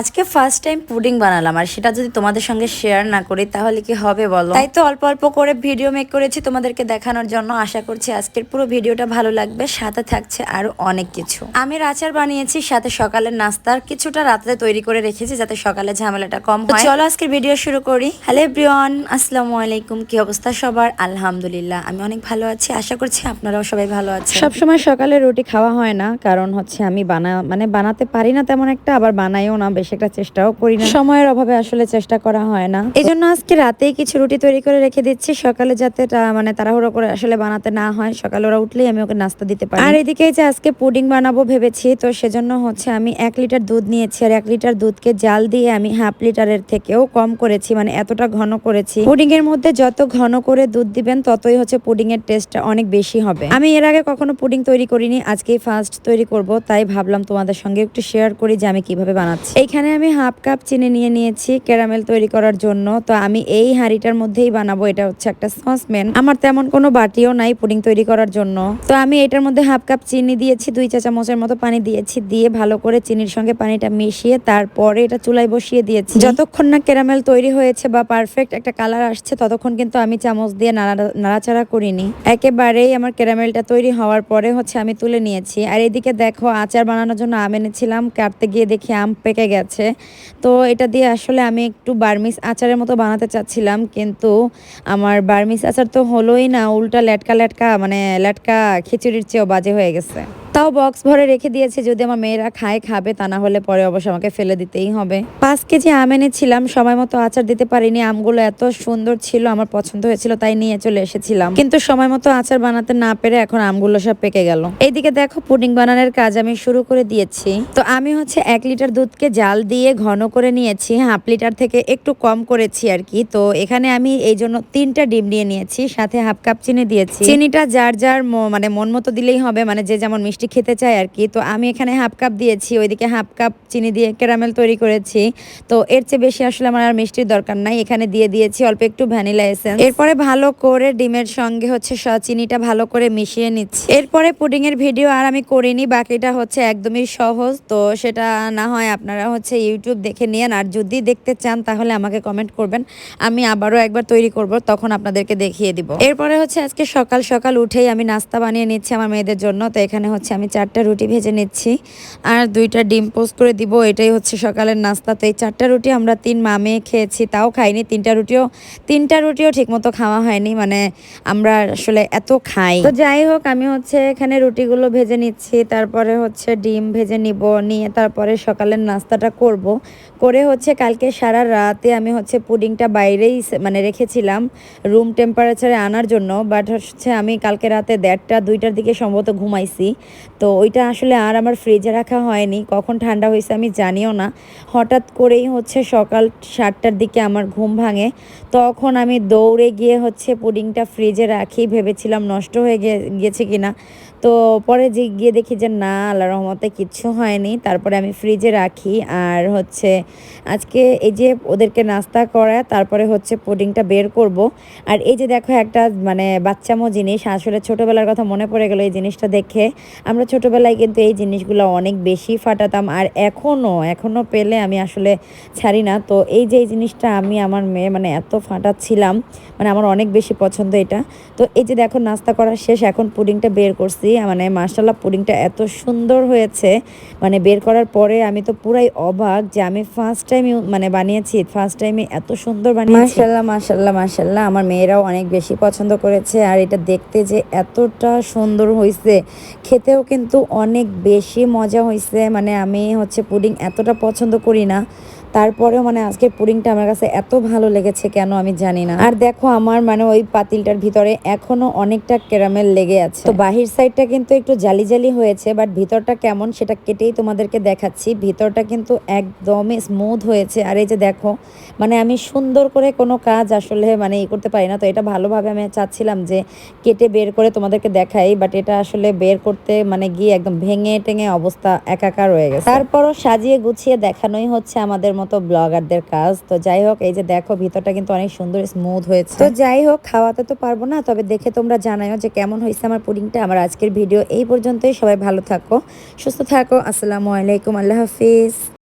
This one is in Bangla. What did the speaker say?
আজকে ফার্স্ট টাইম পুডিং বানালাম আর সেটা যদি তোমাদের সঙ্গে শেয়ার না করি তাহলে কি হবে বলো? তাই তো অল্প অল্প করে ভিডিও মেক করেছি তোমাদেরকে দেখানোর জন্য। আশা করছি আজকের পুরো ভিডিওটা ভালো লাগবে। সাথে থাকছে আরও অনেক কিছু। আমি আচার বানিয়েছি সাথে সকালের নাস্তার কিছুটা রাতে তৈরি করে রেখেছি যাতে সকালে ঝামেলাটা কম হয়। চলো আজকের ভিডিও শুরু করি। হ্যালো এভরিওয়ান আসসালামু আলাইকুম। কি অবস্থা সবার? আলহামদুলিল্লাহ আমি অনেক ভালো আছি। আশা করছি আপনারাও সবাই ভালো আছেন। সবসময় সকালে রুটি খাওয়া হয় না কারণ হচ্ছে আমি বানা মানে বানাতে পারি না তেমন একটা আবার বানাইও না বেশি একটা চেষ্টাও করি না। সময়ের অভাবে আসলে চেষ্টা করা হয় না। এই জন্য আজকে রাতেই কিছু রুটি তৈরি করে রেখে দিচ্ছি। সকালে যাতে মানে তাড়াহুড়ো করে আসলে বানাতে না হয় সকালে ওরা উঠলেই আমি ওকে নাস্তা দিতে পারি। আর এদিকে যে আজকে পুডিং বানাবো ভেবেছি তো সেজন্য হচ্ছে আমি এক লিটার দুধ নিয়েছি আর এক লিটার দুধকে জাল দিয়ে আমি হাফ লিটারের থেকেও কম করেছি মানে এতটা ঘন করেছি। পুডিং এর মধ্যে যত ঘন করে দুধ দিবেন ততই হচ্ছে পুডিং এর টেস্টটা অনেক বেশি হবে। আমি এর আগে কখনো পুডিং তৈরি করিনি আজকেই ফার্স্ট তৈরি করব তাই ভাবলাম তোমাদের সঙ্গে একটু শেয়ার করি যে আমি কীভাবে বানাচ্ছি। এইখানে আমি হাফ কাপ চিনি নিয়ে নিয়েছি ক্যারামেল তৈরি করার জন্য। তো আমি এই হাঁড়িটার মধ্যেই বানাবো, এটা হচ্ছে একটা সসপ্যান। আমার তেমন কোনো বাটিও নাই পুডিং তৈরি করার জন্য। তো আমি এটার মধ্যে হাফ কাপ চিনি দিয়েছি, দুই চা চামচের মতো পানি দিয়েছি, দিয়ে ভালো করে চিনির সঙ্গে পানিটা মিশিয়ে তারপরে এটা চুলায় বসিয়ে দিয়েছি। যতক্ষণ না ক্যারামেল তৈরি হয়েছে বা পারফেক্ট একটা কালার আসছে, ততক্ষণ কিন্তু আমি চামচ দিয়ে নাড়া- নাড়াচাড়া করিনি। একেবারেই আমার ক্যারামেলটা তৈরি হওয়ার পরে হচ্ছে আমি তুলে নিয়েছি। আর এদিকে দেখো আচার বানানোর জন্য আম এনেছিলাম, কাটতে গিয়ে দেখি আম পেকে গেছে। তো এটা দিয়ে আসলে আমি একটু বার্মিস আচারের মতো বানাতে চাচ্ছিলাম, কিন্তু আমার বার্মিস আচার তো হলোই না, উল্টা লেটকা লেটকা মানে লেটকা খিচুড়ির চেয়েও বাজে হয়ে গেছে। তাও বক্স ভরে রেখে দিয়েছে, যদি আমার মেয়েরা খায়, খাবে, তা না হলে পরে অবশ্য আমাকে ফেলে দিতেই হবে। পাঁচ কেজি আম এনেছিলাম, সময় মতো আচার দিতে পারিনি, আমগুলো এত সুন্দর ছিল, আমার পছন্দ হয়েছিল, তাই নিয়ে চলে এসেছিলাম। কিন্তু সময় মতো আচার বানাতে না পেরে এখন আমগুলো সব পেকে গেল। এইদিকে দেখো, পুডিং বানানোর কাজ আমি শুরু করে দিয়েছি। তো আমি হচ্ছে এক লিটার দুধকে জাল দিয়ে ঘন করে নিয়েছি, হাফ লিটার থেকে একটু কম করেছি আর কি। তো এখানে আমি এই জন্য তিনটা ডিম নিয়ে নিয়েছি, সাথে হাফ কাপ চিনি দিয়েছি। চিনিটা যার যার মানে মন মতো দিলেই হবে মানে যে যেমন মিষ্টি খেতে চায় আর কি। তো আমি এখানে হাফ কাপ দিয়েছি, ওইদিকে হাফ কাপ চিনি দিয়ে ক্যারামেল তৈরি করেছি। তো এর চেয়ে বেশি আসলে আমার আর মিষ্টির দরকার নাই, এখানে দিয়ে দিয়েছি অল্প একটু ভ্যানিলা এসেন্স এরপরে ভালো করে ডিমের সঙ্গে হচ্ছে চিনিটা ভালো করে মিশিয়ে নিচ্ছি। এরপরে পুডিং এর ভিডিও আর আমি করিনি, বাকিটা হচ্ছে একদমই সহজ। তো সেটা না হয় আপনারা হচ্ছে ইউটিউব দেখে নিয়েন, আর যদি দেখতে চান তাহলে আমাকে কমেন্ট করবেন। আমি আবারও একবার তৈরি করব, তখন আপনাদেরকে দেখিয়ে দিব। এরপরে হচ্ছে আজকে সকাল সকাল উঠেই আমি নাস্তা বানিয়ে নিচ্ছি আমার মেয়েদের জন্য। তো এখানে হচ্ছে আমি চারটা রুটি ভেজে নিচ্ছি। আর দুইটা ডিম পোস্ট করে দিব, এটাই হচ্ছে সকালের নাস্তা। তো এই চারটা রুটি আমরা তিন মামে খেয়েছি, তাও খাইনি। তিনটা রুটিও তিনটা রুটিও ঠিকমতো খাওয়া হয়নি মানে আমরা আসলে এত খাই। তো যাই হোক, আমি হচ্ছে এখানে রুটিগুলো ভেজে নিচ্ছি, তারপরে হচ্ছে ডিম ভেজে নিব, নিয়ে তারপরে সকালের নাস্তাটা করব। করে হচ্ছে কালকে সারা রাতে আমি হচ্ছে পুডিংটা বাইরেই মানে রেখেছিলাম, রুম টেম্পারেচারে আনার জন্য। বাট হচ্ছে আমি কালকে রাতে দেড়টা, দুইটার দিকে সম্ভবত ঘুমাইছি। তো ওইটা আসলে আর আমার ফ্রিজে রাখা হয়নি। কখন ঠান্ডা হয়েছে আমি জানিও না। হঠাৎ করেই হচ্ছে সকাল সাতটার দিকে আমার ঘুম ভাঙে। তখন আমি দৌড়ে গিয়ে হচ্ছে পুডিংটা ফ্রিজে রাখি। ভেবেছিলাম নষ্ট হয়ে গিয়েছে কিনা। তো পরে যে, গিয়ে দেখি যে না আল্লাহ রহমতে কিচ্ছু হয়নি। তারপরে আমি ফ্রিজে রাখি। আর হচ্ছে আজকে এই যে ওদেরকে নাস্তা করা, তারপরে হচ্ছে পুডিংটা বের করব। আর এই যে দেখো একটা মানে বাচ্চামো জিনিস। আসলে ছোটোবেলার কথা মনে পড়ে গেলো এই জিনিসটা দেখে। আমরা ছোটোবেলায় কিন্তু এই জিনিসগুলো অনেক বেশি ফাটাতাম আর এখনও এখনও পেলে আমি আসলে ছাড়ি না। তো এই যে এই জিনিসটা আমি আমার মেয়ে মানে এত ফাটাচ্ছিলাম মানে আমার অনেক বেশি পছন্দ এটা। তো এই যে দেখো নাস্তা করা শেষ, এখন পুডিংটা বের করছি। মানে মার্শাল্লাহ পুডিংটা এত সুন্দর হয়েছে। মানে বের করার পরে আমি তো পুরাই অবাক যে আমি ফার্স্ট টাইম মানে বানিয়েছি ফার্স্ট টাইমে এত সুন্দর বানিয়েছি। মার্শাল্লাহ মার্শাল্লাহ মার্শাল্লাহ আমার মেয়েরাও অনেক বেশি পছন্দ করেছে। আর এটা দেখতে যে এতটা সুন্দর হয়েছে খেতেও কিন্তু অনেক বেশি মজা হয়েছে মানে আমি হচ্ছে পুডিং এতটা পছন্দ করি না। তারপরেও মানে আজকের পুডিংটা আমার কাছে এত ভালো লেগেছে কেন আমি জানি না। আর দেখো আমার মানে ওই পাতিলটার ভিতরে এখনও অনেকটা ক্যারামেল লেগে আছে। তো বাহির সাইডটা কিন্তু একটু জালি জালি হয়েছে বাট ভিতরটা কেমন সেটা কেটেই তোমাদেরকে দেখাচ্ছি। ভিতরটা কিন্তু একদমই স্মুথ হয়েছে। আর এই যে দেখো মানে আমি সুন্দর করে কোনো কাজ আসলে মানে ই করতে পারি না। তো এটা ভালোভাবে আমি চাচ্ছিলাম যে কেটে বের করে তোমাদেরকে দেখাই বাট এটা আসলে বের করতে মানে গিয়ে একদম ভেঙে টেঙে অবস্থা একাকার হয়ে গেছে। তারপরও সাজিয়ে গুছিয়ে দেখানোই হচ্ছে আমাদের মতো ব্লগারদের কাজ। তো যাই হোক, এই যে দেখো, ভিতরটা কিন্তু অনেক সুন্দর স্মুথ হয়েছে। তো যাই হোক, খাওয়াতে তো পারব না, তবে দেখে তোমরা জানাও যে কেমন হয়েছে আমার পুডিংটা। আমার আজকের ভিডিও এই পর্যন্তই, সবাই ভালো থাকো, সুস্থ থাকো, আসসালামু আলাইকুম, আল্লাহ হাফিজ।